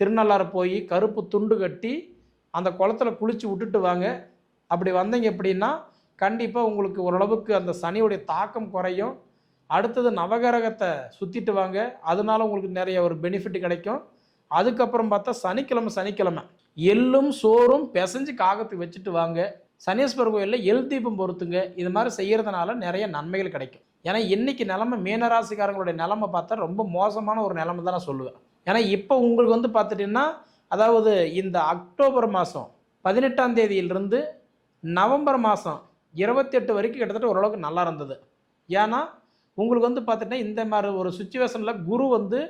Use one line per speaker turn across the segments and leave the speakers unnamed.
திருநள்ளாறு போய் கருப்பு துண்டு கட்டி அந்த குளத்துல குளிச்சு விட்டுட்டு வாங்க. அப்படி வந்தீங்க எப்படின்னா கண்டிப்பாக உங்களுக்கு ஓரளவுக்கு அந்த சனியுடைய தாக்கம் குறையும். அடுத்தது நவகிரகத்தை சுற்றிட்டு வாங்க. அதனால உங்களுக்கு நிறைய ஒரு பெனிஃபிட் கிடைக்கும். அதுக்கப்புறம் பார்த்தா சனிக்கிழமை சனிக்கிழமை. எள்ளும் சோறும் பிசைஞ்சு காகத்துக்கு வச்சுட்டு வாங்க. சனீஸ்வரர் கோயிலில் எல் தீபம் பொறுத்துங்க இது மாதிரி செய்கிறதுனால நிறைய நன்மைகள் கிடைக்கும். ஏன்னா இன்றைக்கி நிலமை மீனராசிக்காரங்களுடைய நிலமை பார்த்தா ரொம்ப மோசமான ஒரு நிலமை தான் நான் சொல்லுவேன். ஏன்னா இப்போ உங்களுக்கு வந்து பார்த்துட்டிங்கன்னா அதாவது இந்த அக்டோபர் மாதம் பதினெட்டாம் தேதியிலிருந்து நவம்பர் மாதம் இருபத்தெட்டு வரைக்கும் கிட்டத்தட்ட ஓரளவுக்கு நல்லா இருந்தது. ஏன்னா உங்களுக்கு வந்து பார்த்துட்டிங்கன்னா இந்த மாதிரி ஒரு சுச்சுவேஷனில் குரு வந்து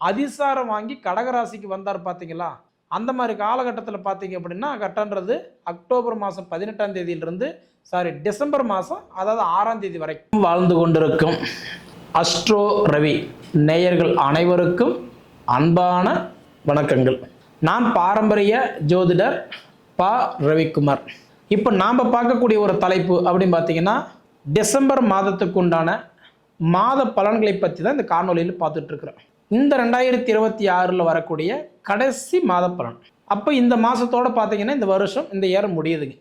அதிசாரம் வாங்கி கடகராசிக்கு வந்தார் பார்த்தீங்களா? அந்த மாதிரி காலகட்டத்தில் பார்த்தீங்க அப்படின்னா கட்டன்றது அக்டோபர் மாதம் பதினெட்டாம் தேதியிலிருந்து சாரி டிசம்பர் மாதம் அதாவது ஆறாம் தேதி வரைக்கும். வாழ்ந்து கொண்டிருக்கும் அஸ்ட்ரோ ரவி நேயர்கள் அனைவருக்கும் அன்பான வணக்கங்கள். நான் பாரம்பரிய ஜோதிடர் பா. ரவிக்குமார். இப்போ நாம் பார்க்கக்கூடிய ஒரு தலைப்பு அப்படின்னு பார்த்தீங்கன்னா டிசம்பர் மாதத்துக்கு உண்டான மாத பலன்களை பற்றி தான் இந்த காணொலியில் பார்த்துட்டு இருக்கிறோம். இந்த ரெண்டாயிரத்தி இருபத்தி ஆறில் வரக்கூடிய கடைசி மாத பலன். அப்போ இந்த மாதத்தோட பார்த்தீங்கன்னா இந்த வருஷம் இந்த இயர் முடியுதுங்க.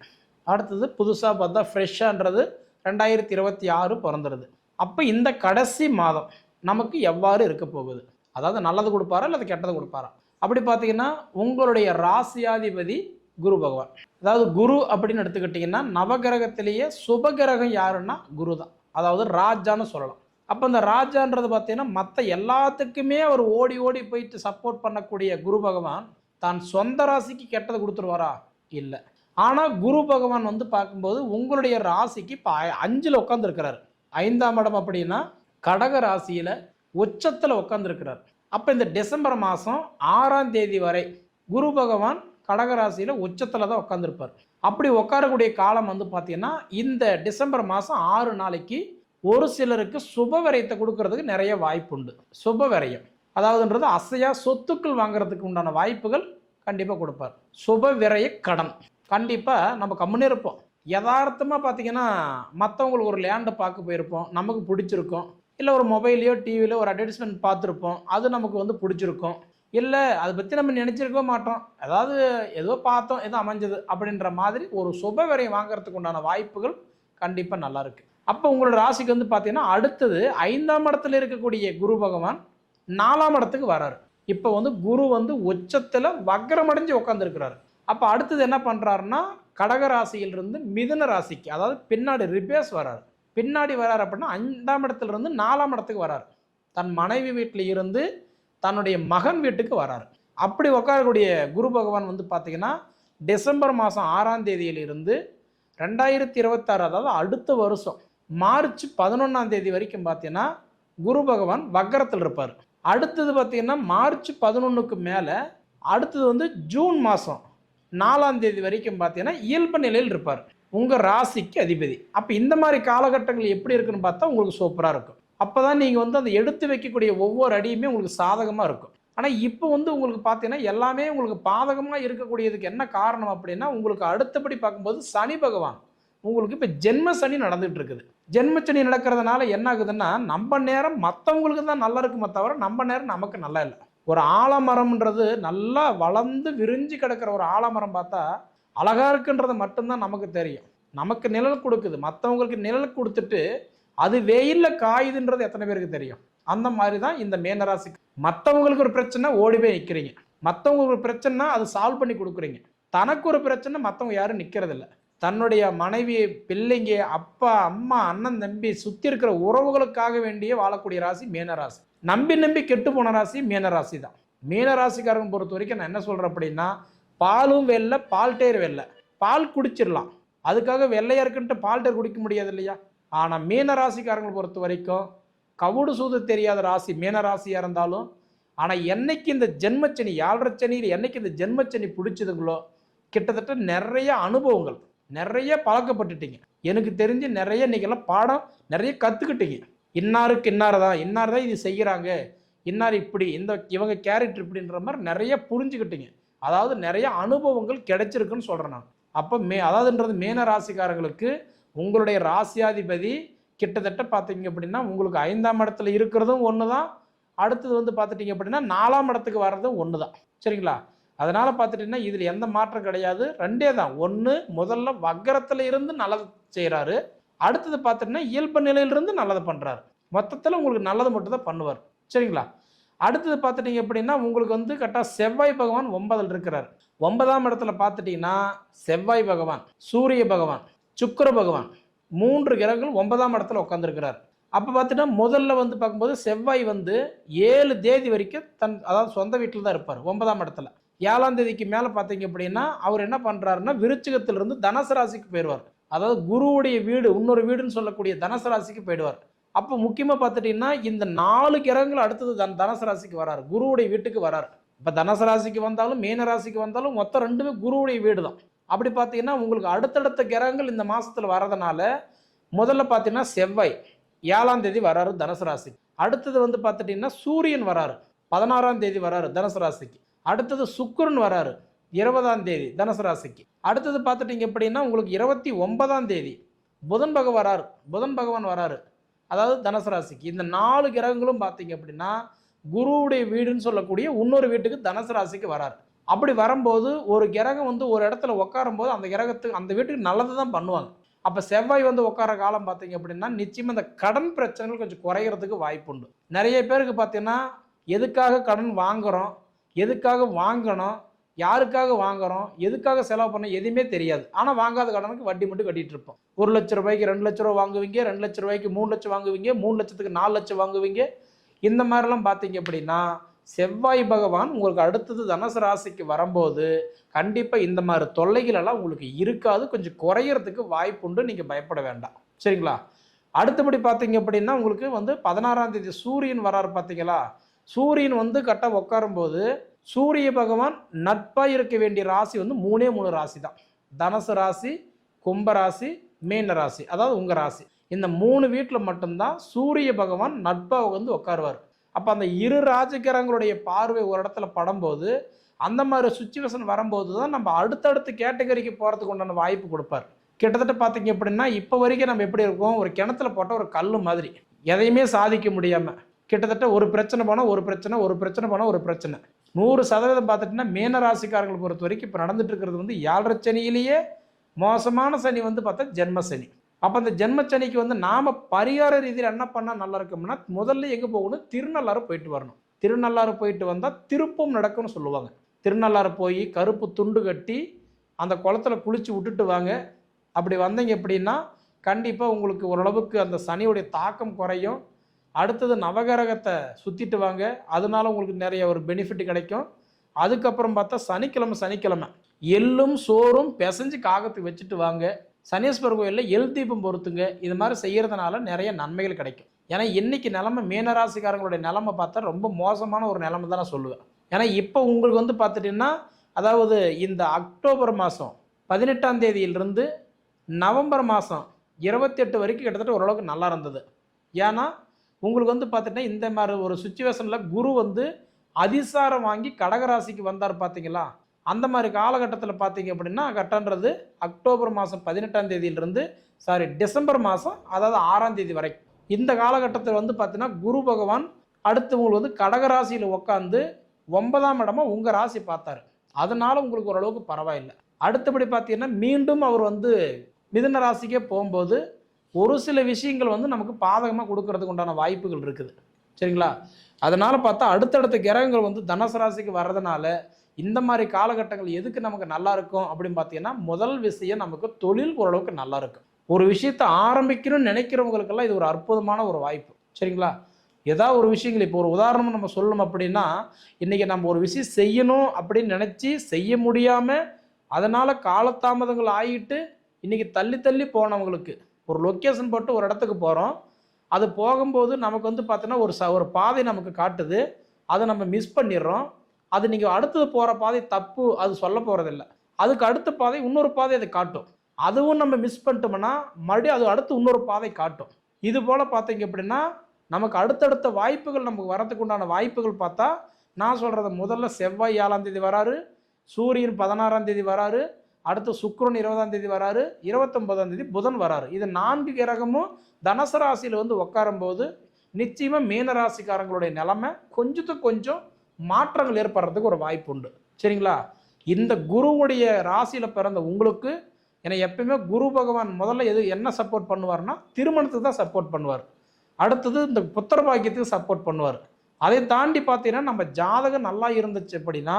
அடுத்தது புதுசாக பார்த்தா ஃப்ரெஷ்ஷான்றது ரெண்டாயிரத்தி இருபத்தி ஆறு பிறந்துடுது அப்போ இந்த கடைசி மாதம் நமக்கு எவ்வாறு இருக்க போகுது? அதாவது நல்லது கொடுப்பாரா அல்லது கெட்டது கொடுப்பாரா? அப்படி பார்த்தீங்கன்னா உங்களுடைய ராசியாதிபதி குரு பகவான். அதாவது குரு அப்படின்னு எடுத்துக்கிட்டிங்கன்னா நவகிரகத்திலேயே சுபகிரகம் யாருன்னா குரு தான் அதாவது ராஜான்னு சொல்லலாம். அப்போ இந்த ராஜான்றது பார்த்தீங்கன்னா மற்ற எல்லாத்துக்குமே அவர் ஓடி ஓடி போயிட்டு சப்போர்ட் பண்ணக்கூடிய குரு பகவான் தான் சொந்த ராசிக்கு கெட்டது கொடுத்துருவாரா? இல்லை. ஆனால் குரு பகவான் வந்து பார்க்கும்போது உங்களுடைய ராசிக்கு இப்போ அஞ்சில் உட்காந்துருக்கிறார் ஐந்தாம் இடம் அப்படின்னா கடக ராசியில் உச்சத்தில் உட்காந்துருக்கிறார் அப்போ இந்த டிசம்பர் மாதம் ஆறாம் தேதி வரை குரு பகவான் கடகராசியில் உச்சத்தில் தான் உட்காந்துருப்பார் அப்படி உட்காரக்கூடிய காலம் வந்து பார்த்தீங்கன்னா இந்த டிசம்பர் மாதம் ஆறு நாளைக்கு ஒரு சிலருக்கு சுப விரயத்தை கொடுக்கறதுக்கு நிறைய வாய்ப்பு உண்டு. சுப விரயம். அதாவதுன்றது அசையா சொத்துக்கள் வாங்குறதுக்கு உண்டான வாய்ப்புகள் கண்டிப்பாக கொடுப்பார். சுப விரய கடன். கண்டிப்பாக நம்ம கம்முன்னு இருப்போம். யதார்த்தமாக பார்த்தீங்கன்னா மற்றவங்களுக்கு ஒரு லேண்டை பார்க்க போயிருப்போம். நமக்கு பிடிச்சிருக்கும். இல்லை ஒரு மொபைல்லையோ டிவிலையோ ஒரு அட்வர்டைஸ்மெண்ட் பார்த்துருப்போம். அது நமக்கு வந்து பிடிச்சிருக்கும். இல்லை அதை பற்றி நம்ம நினச்சிருக்கவே மாட்டோம். அதாவது ஏதோ பார்த்தோம் ஏதோ அமைஞ்சது அப்படின்ற மாதிரி ஒரு சுப விரயம் வாங்குறதுக்கு உண்டான வாய்ப்புகள் கண்டிப்பாக நல்லாயிருக்கு அப்போ உங்களோட ராசிக்கு வந்து பார்த்தீங்கன்னா அடுத்தது ஐந்தாம் இடத்துல இருக்கக்கூடிய குரு பகவான் நாலாம் இடத்துக்கு வராரு. இப்போ வந்து குரு வந்து உச்சத்தில் வக்ரமடைஞ்சு உட்காந்துருக்கிறாரு அப்போ அடுத்தது என்ன பண்ணுறாருன்னா கடக ராசியிலிருந்து மிதுன ராசிக்கு அதாவது பின்னாடி ரிபேஸ் வராரு. பின்னாடி வரார் அப்படின்னா ஐந்தாம் இடத்துல இருந்து நாலாம் இடத்துக்கு வரார். தன் மனைவி வீட்டில் இருந்து தன்னுடைய மகன் வீட்டுக்கு வரார். அப்படி உட்காரக்கூடிய குரு பகவான் வந்து பார்த்தீங்கன்னா டிசம்பர் மாதம் ஆறாம் தேதியிலிருந்து ரெண்டாயிரத்தி இருபத்தாறு அதாவது அடுத்த வருஷம் மார்ச் பதினொன்றாம் தேதி வரைக்கும் பார்த்தீங்கன்னா குரு பகவான் வக்கரத்தில் இருப்பார். அடுத்தது பார்த்தீங்கன்னா மார்ச் பதினொன்றுக்கு மேலே அடுத்தது வந்து ஜூன் மாதம் நாலாம் தேதி வரைக்கும் பார்த்தீங்கன்னா இயல்பு நிலையில் இருப்பார். உங்கள் ராசிக்கு அதிபதி. அப்போ இந்த மாதிரி காலகட்டங்கள் எப்படி இருக்குன்னு பார்த்தா உங்களுக்கு சூப்பராக இருக்கும். அப்போ தான் நீங்கள் வந்து அந்த எடுத்து வைக்கக்கூடிய ஒவ்வொரு அடியுமே உங்களுக்கு சாதகமாக இருக்கும். ஆனால் இப்போ வந்து உங்களுக்கு பார்த்தீங்கன்னா எல்லாமே உங்களுக்கு பாதகமாக இருக்கக்கூடியதுக்கு என்ன காரணம் அப்படின்னா உங்களுக்கு அடுத்தபடி பார்க்கும்போது சனி பகவான். உங்களுக்கு இப்போ ஜென்ம சனி நடந்துகிட்டு இருக்குது. ஜென்ம சனி நடக்கிறதுனால என்ன ஆகுதுன்னா நம்ம நேரம் மற்றவங்களுக்கு தான் நல்லா இருக்குமே தவிர நம்ம நேரம் நமக்கு நல்லா இல்லை. ஒரு ஆலமரம்ன்றது நல்லா வளர்ந்து விரிஞ்சு கிடக்கிற ஒரு ஆலமரம் பார்த்தா அழகாக இருக்குன்றது மட்டும்தான் நமக்கு தெரியும். நமக்கு நிழல் கொடுக்குது. மற்றவங்களுக்கு நிழல் கொடுத்துட்டு அது வெயிலில் காயுதுன்றது எத்தனை பேருக்கு தெரியும்? அந்த மாதிரி தான் இந்த மீனராசி. மற்றவங்களுக்கு ஒரு பிரச்சனை ஓடி போய் நிற்கிறீங்க மற்றவங்களுக்கு ஒரு பிரச்சனைனா அது சால்வ் பண்ணி கொடுக்குறீங்க. தனக்கு ஒரு பிரச்சனை மற்றவங்க யாரும் நிற்கிறதில்ல தன்னுடைய மனைவி பிள்ளைங்க அப்பா அம்மா அண்ணன் தம்பி சுற்றி இருக்கிற உறவுகளுக்காக வேண்டிய வாழக்கூடிய ராசி மீனராசி. நம்பி நம்பி கெட்டு போன ராசி மீனராசி தான். மீனராசிக்காரங்க பொறுத்த வரைக்கும் நான் என்ன சொல்கிறேன் அப்படின்னா பாலும் வெள்ளை பால் டேர் வெள்ளை பால் குடிச்சிடலாம் அதுக்காக வெள்ளையாக இருக்குன்ட்டு பால்டேர் குடிக்க முடியாது இல்லையா? ஆனால் மீன ராசிக்காரங்களை பொறுத்த வரைக்கும் கவுடு சூது தெரியாத ராசி மீன ராசியாக இருந்தாலும் ஆனால் என்னைக்கு இந்த ஜென்மச்சனி ஏழரை சனியில் என்னைக்கு இந்த ஜென்மச்சனி பிடிச்சதுங்களோ கிட்டத்தட்ட நிறைய அனுபவங்கள் நிறைய பழக்கப்பட்டுட்டீங்க. எனக்கு தெரிஞ்சு நிறைய இன்னைக்கெல்லாம் பாடம் நிறைய கற்றுக்கிட்டீங்க இன்னாருக்கு இன்னார் தான் இன்னார் தான் இது செய்கிறாங்க இன்னார் இப்படி இந்த இவங்க கேரக்டர் இப்படின்ற மாதிரி நிறைய புரிஞ்சுக்கிட்டீங்க. அதாவது நிறைய அனுபவங்கள் கிடைச்சிருக்குன்னு சொல்கிறேன் நான். அப்போ மே அதாவதுன்றது மேன ராசிக்காரங்களுக்கு உங்களுடைய ராசியாதிபதி கிட்டத்தட்ட பார்த்தீங்க அப்படின்னா உங்களுக்கு ஐந்தாம் இடத்துல இருக்கிறதும் ஒன்று தான் அடுத்தது வந்து பார்த்துட்டிங்க அப்படின்னா நாலாம் இடத்துக்கு வர்றதும் ஒன்று தான் சரிங்களா? அதனால் பார்த்துட்டிங்கன்னா இதில் எந்த மாற்றம் கிடையாது. ரெண்டே தான். ஒன்று முதல்ல வக்கரத்தில் இருந்து நல்லது செய்கிறாரு அடுத்தது பார்த்துட்டிங்கன்னா இயல்பு நிலையிலிருந்து நல்லது பண்ணுறாரு மொத்தத்தில் உங்களுக்கு நல்லது மட்டும் தான் பண்ணுவார். சரிங்களா? அடுத்தது பார்த்துட்டிங்க அப்படின்னா உங்களுக்கு வந்து கரெக்டாக செவ்வாய் பகவான் ஒன்பதில் இருக்கிறார். ஒன்பதாம் இடத்துல பார்த்துட்டிங்கன்னா செவ்வாய் பகவான் சூரிய பகவான் சுக்கர பகவான் மூன்று கிரகங்கள் ஒன்பதாம் இடத்துல உட்காந்துருக்கிறார் அப்போ பார்த்துட்டா முதல்ல வந்து பார்க்கும்போது செவ்வாய் வந்து ஏழு தேதி வரைக்கும் தன் அதாவது சொந்த வீட்டில் தான் இருப்பார் ஒன்பதாம் இடத்துல. ஏழாம் தேதிக்கு மேலே பார்த்தீங்க அப்படின்னா அவர் என்ன பண்ணுறாருன்னா விருச்சிகத்திலிருந்து தனுசு ராசிக்கு போயிடுவார். அதாவது குருவுடைய வீடு இன்னொரு வீடுன்னு சொல்லக்கூடிய தனுசு ராசிக்கு போயிடுவார். அப்போ முக்கியமாக பார்த்துட்டிங்கன்னா இந்த நாலு கிரகங்கள் அடுத்தது தன் தனுசு ராசிக்கு வராரு. குருவுடைய வீட்டுக்கு வராரு. இப்போ தனுசு ராசிக்கு வந்தாலும் மீன ராசிக்கு வந்தாலும் மொத்தம் ரெண்டுமே குருவுடைய வீடு தான் அப்படி பார்த்தீங்கன்னா உங்களுக்கு அடுத்தடுத்த கிரகங்கள் இந்த மாதத்தில் வரதுனால முதல்ல பார்த்தீங்கன்னா செவ்வாய் ஏழாம் தேதி வராரு தனுசு ராசி அடுத்தது வந்து பார்த்துட்டிங்கன்னா சூரியன் வராரு. பதினாறாம் தேதி வராரு தனுசு ராசிக்கு. அடுத்தது சுக்கரன் வராரு இருபதாம் தேதி தனுசு ராசிக்கு. அடுத்தது பார்த்துட்டிங்க அப்படின்னா உங்களுக்கு இருபத்தி ஒன்பதாம் தேதி புதன் பகவான் வராரு. புதன் பகவான் வராரு. அதாவது தனுசு ராசிக்கு இந்த நாலு கிரகங்களும் பார்த்தீங்க அப்படின்னா குருவுடைய வீடுன்னு சொல்லக்கூடிய இன்னொரு வீட்டுக்கு தனுசு ராசிக்கு வராரு. அப்படி வரும்போது ஒரு கிரகம் வந்து ஒரு இடத்துல உட்காரும் போது அந்த கிரகத்துக்கு அந்த வீட்டுக்கு நல்லது தான் பண்ணுவாங்க. அப்போ செவ்வாய் வந்து உட்கார காலம் பார்த்தீங்க அப்படின்னா நிச்சயமாக இந்த கடன் பிரச்சனைகள் கொஞ்சம் குறையிறதுக்கு வாய்ப்புண்டு நிறைய பேருக்கு பார்த்தீங்கன்னா எதுக்காக கடன் வாங்குகிறோம் எதுக்காக வாங்கணும் யாருக்காக வாங்குறோம் எதுக்காக செலவு பண்ண எதுவுமே தெரியாது. ஆனால் வாங்காத கடனுக்கு வட்டி மட்டும் கட்டிட்டு இருப்போம். ஒரு லட்ச ரூபாய்க்கு ரெண்டு லட்ச ரூபா வாங்குவீங்க ரெண்டு லட்ச ரூபாய்க்கு மூணு லட்சம் வாங்குவீங்க மூணு லட்சத்துக்கு நாலு லட்சம் வாங்குவீங்க. இந்த மாதிரிலாம் பார்த்தீங்க அப்படின்னா செவ்வாய் பகவான் உங்களுக்கு அடுத்தது தனுசு ராசிக்கு வரும்போது கண்டிப்பாக இந்த மாதிரி தொல்லைகளெல்லாம் உங்களுக்கு இருக்காது. கொஞ்சம் குறையிறதுக்கு வாய்ப்புண்டு நீங்கள் பயப்பட வேண்டாம். சரிங்களா? அடுத்தபடி பார்த்தீங்க அப்படின்னா உங்களுக்கு வந்து பதினாறாம் தேதி சூரியன் வராரு பார்த்தீங்களா? சூரியன் வந்து கரெக்டாக உட்காரும்போது சூரிய பகவான் நட்பாக இருக்க வேண்டிய ராசி வந்து மூணே மூணு ராசி தான் தனுசு ராசி கும்ப ராசி மீன ராசி. அதாவது உங்கள் ராசி. இந்த மூணு வீட்டில் மட்டும்தான் சூரிய பகவான் நட்பாக வந்து உட்காருவார் அப்போ அந்த இரு ராஜகிரகங்களுடைய பார்வை ஒரு இடத்துல படும்போது அந்த மாதிரி சுச்சுவேஷன் வரும்போது தான் நம்ம அடுத்தடுத்த கேட்டகரிக்கு போகிறதுக்கு உண்டான வாய்ப்பு கொடுப்பார். கிட்டத்தட்ட பார்த்தீங்க அப்படின்னா இப்போ வரைக்கும் நம்ம எப்படி இருக்கோம்? ஒரு கிணத்துல போட்ட ஒரு கல் மாதிரி. எதையுமே சாதிக்க முடியாமல் கிட்டத்தட்ட ஒரு பிரச்சனை போனால் ஒரு பிரச்சனை ஒரு பிரச்சனை போனால் ஒரு பிரச்சனை. நூறு சதவீதம் பார்த்துட்டிங்கன்னா மீனராசிக்காரர்கள் பொறுத்த வரைக்கும் இப்போ நடந்துட்டு இருக்கிறது வந்து ஏழரை சனியிலேயே மோசமான சனி வந்து பார்த்தா ஜென்ம சனி. அப்போ அந்த ஜென்ம சனிக்கு வந்து நாம் பரிகார ரீதியில் என்ன பண்ணால் நல்லா இருக்கும்னா முதல்ல எங்கே போகணும்? திருநள்ளாறு போயிட்டு வரணும். திருநள்ளாறு போயிட்டு வந்தால் திருப்பம் நடக்கும்னு சொல்லுவாங்க. திருநள்ளாறு போய் கருப்பு துண்டு கட்டி அந்த குளத்துல குளித்து விட்டுட்டு வாங்க. அப்படி வந்தீங்க எப்படின்னா கண்டிப்பாக உங்களுக்கு ஓரளவுக்கு அந்த சனியுடைய தாக்கம் குறையும். அடுத்தது நவகரகத்தை சுற்றிட்டு வாங்க. அதனால உங்களுக்கு நிறைய ஒரு பெனிஃபிட் கிடைக்கும். அதுக்கப்புறம் பார்த்தா சனிக்கிழமை சனிக்கிழமை. எள்ளும் சோறும் பிசைஞ்சு காகத்துக்கு வச்சுட்டு வாங்க. சனீஸ்வரர் கோயிலில் எல் தீபம் பொறுத்துங்க இது மாதிரி செய்கிறதுனால நிறைய நன்மைகள் கிடைக்கும். ஏன்னா இன்னைக்கு நிலமை மீனராசிக்காரங்களுடைய நிலமை பார்த்தா ரொம்ப மோசமான ஒரு நிலமை தான் நான் சொல்லுவேன். ஏன்னா இப்போ உங்களுக்கு வந்து பார்த்துட்டிங்கன்னா அதாவது இந்த அக்டோபர் மாதம் பதினெட்டாம் தேதியிலிருந்து நவம்பர் மாதம் இருபத்தெட்டு வரைக்கும் கிட்டத்தட்ட ஓரளவுக்கு நல்லா இருந்தது. ஏன்னா உங்களுக்கு வந்து பார்த்தீங்கன்னா இந்த மாதிரி ஒரு சுச்சுவேஷனில் குரு வந்து அதிசாரம் வாங்கி கடகராசிக்கு வந்தார் பார்த்தீங்களா? அந்த மாதிரி காலகட்டத்தில் பார்த்தீங்க அப்படின்னா கட்டன்றது அக்டோபர் மாதம் பதினெட்டாம் தேதியிலிருந்து சாரி டிசம்பர் மாதம் அதாவது ஆறாம் தேதி வரைக்கும் இந்த காலகட்டத்தில் வந்து பார்த்தீங்கன்னா குரு பகவான் அடுத்து உங்களுக்கு வந்து கடகராசியில் உட்காந்து ஒன்பதாம் இடமா உங்கள் ராசி பார்த்தாரு. அதனால உங்களுக்கு ஓரளவுக்கு பரவாயில்லை. அடுத்தபடி பார்த்தீங்கன்னா மீண்டும் அவர் வந்து மிதுன ராசிக்கே போகும்போது ஒரு சில விஷயங்கள் வந்து நமக்கு பாதகமாக கொடுக்கறதுக்கு உண்டான வாய்ப்புகள் இருக்குது. சரிங்களா? அதனால் பார்த்தா அடுத்தடுத்த கிரகங்கள் வந்து தனுசு ராசிக்கு வர்றதுனால இந்த மாதிரி காலகட்டங்கள் எதுக்கு நமக்கு நல்லா இருக்கும் அப்படின்னு பார்த்தீங்கன்னா முதல் விஷயம் நமக்கு தொழில் ஓரளவுக்கு நல்லா இருக்கும். ஒரு விஷயத்தை ஆரம்பிக்கணும்னு நினைக்கிறவங்களுக்கெல்லாம் இது ஒரு அற்புதமான ஒரு வாய்ப்பு. சரிங்களா? ஏதாவது ஒரு விஷயங்கள் இப்போ ஒரு உதாரணம் நம்ம சொல்லணும் அப்படின்னா இன்றைக்கி நம்ம ஒரு விஷயம் செய்யணும் அப்படின்னு நினச்சி செய்ய முடியாமல் அதனால் காலதாமதங்கள் ஆகிட்டு இன்றைக்கி தள்ளி தள்ளி போனவங்களுக்கு ஒரு லொக்கேஷன் போட்டு ஒரு இடத்துக்கு போகிறோம் அது போகும்போது நமக்கு வந்து பார்த்தோன்னா ஒரு ச ஒரு பாதை நமக்கு காட்டுது. அதை நம்ம மிஸ் பண்ணிடுறோம். அது நீங்கள் அடுத்தது போகிற பாதை தப்பு அது சொல்ல போகிறதில்ல அதுக்கு அடுத்த பாதை இன்னொரு பாதை அதை காட்டும். அதுவும் நம்ம மிஸ் பண்ணிட்டோம்னா மறுபடியும் அது அடுத்து இன்னொரு பாதை காட்டும். இது போல் பார்த்தீங்க அப்படின்னா நமக்கு அடுத்தடுத்த வாய்ப்புகள் நமக்கு வரத்துக்கு உண்டான வாய்ப்புகள் பார்த்தா நான் சொல்கிறத முதல்ல செவ்வாய் ஏழாம் தேதி வராரு. சூரியன் பதினாறாம் தேதி வராரு. அடுத்து சுக்ரன் இருபதாம் தேதி வராரு இருபத்தொன்பதாம் தேதி புதன் வராரு. இது நான்கு கிரகமும் தனுசு ராசியில் வந்து உட்காரும்போது நிச்சயமாக மீனராசிக்காரங்களுடைய நிலைமை கொஞ்சத்துக்கு கொஞ்சம் மாற்றங்கள் ஏற்படுறதுக்கு ஒரு வாய்ப்பு உண்டு. சரிங்களா? இந்த குருவுடைய ராசியில் பிறந்த உங்களுக்கு ஏன்னா எப்பயுமே குரு பகவான் முதல்ல எது என்ன சப்போர்ட் பண்ணுவார்னா திருமணத்துக்கு தான் சப்போர்ட் பண்ணுவார். அடுத்தது இந்த புத்திர பாக்கியத்துக்கு சப்போர்ட் பண்ணுவார். அதை தாண்டி பார்த்தீங்கன்னா நம்ம ஜாதகம் நல்லா இருந்துச்சு அப்படின்னா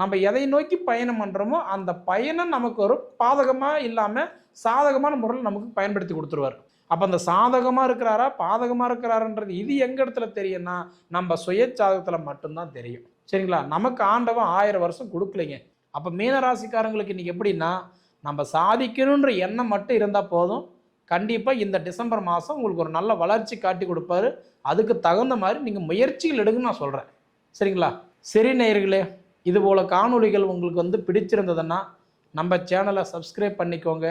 நம்ம எதை நோக்கி பயணம் பண்ணுறோமோ அந்த பயணம் நமக்கு ஒரு பாதகமாக இல்லாமல் சாதகமான முறையில் நமக்கு பயன்படுத்தி கொடுத்துருவார். அப்போ அந்த சாதகமாக இருக்கிறாரா பாதகமாக இருக்கிறாருன்றது இது எங்கள் இடத்துல தெரியும்னா நம்ம சுய மட்டும்தான் தெரியும். சரிங்களா? நமக்கு ஆண்டவன் ஆயிரம் வருஷம் கொடுக்கலைங்க. அப்போ மீனராசிக்காரங்களுக்கு இன்னைக்கு எப்படின்னா நம்ம சாதிக்கணுன்ற எண்ணம் மட்டும் இருந்தால் போதும். கண்டிப்பாக இந்த டிசம்பர் மாதம் உங்களுக்கு ஒரு நல்ல வளர்ச்சி காட்டி கொடுப்பாரு. அதுக்கு தகுந்த மாதிரி நீங்கள் முயற்சிகள் எடுங்கன்னு நான் சொல்கிறேன் சரிங்களா? சரி நேயர்களே இதுபோல் காணொலிகள் காணொளிகள் உங்களுக்கு வந்து பிடிச்சிருந்ததுன்னா நம்ம சேனலை சப்ஸ்கிரைப் பண்ணிக்கோங்க.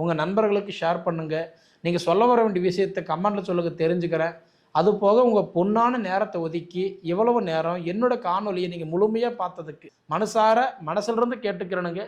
உங்கள் நண்பர்களுக்கு ஷேர் பண்ணுங்கள் நீங்கள் சொல்ல வர வேண்டிய விஷயத்தை கமெண்ட்டில் சொல்லுங்க தெரிஞ்சுக்கிறேன். அது போக உங்கள் பொன்னான நேரத்தை ஒதுக்கி இவ்வளவு நேரம் என்னோட காணொலியை நீங்கள் முழுமையாக பார்த்ததுக்கு மனசார மனசிலிருந்து கேட்டுக்கிறேனுங்க.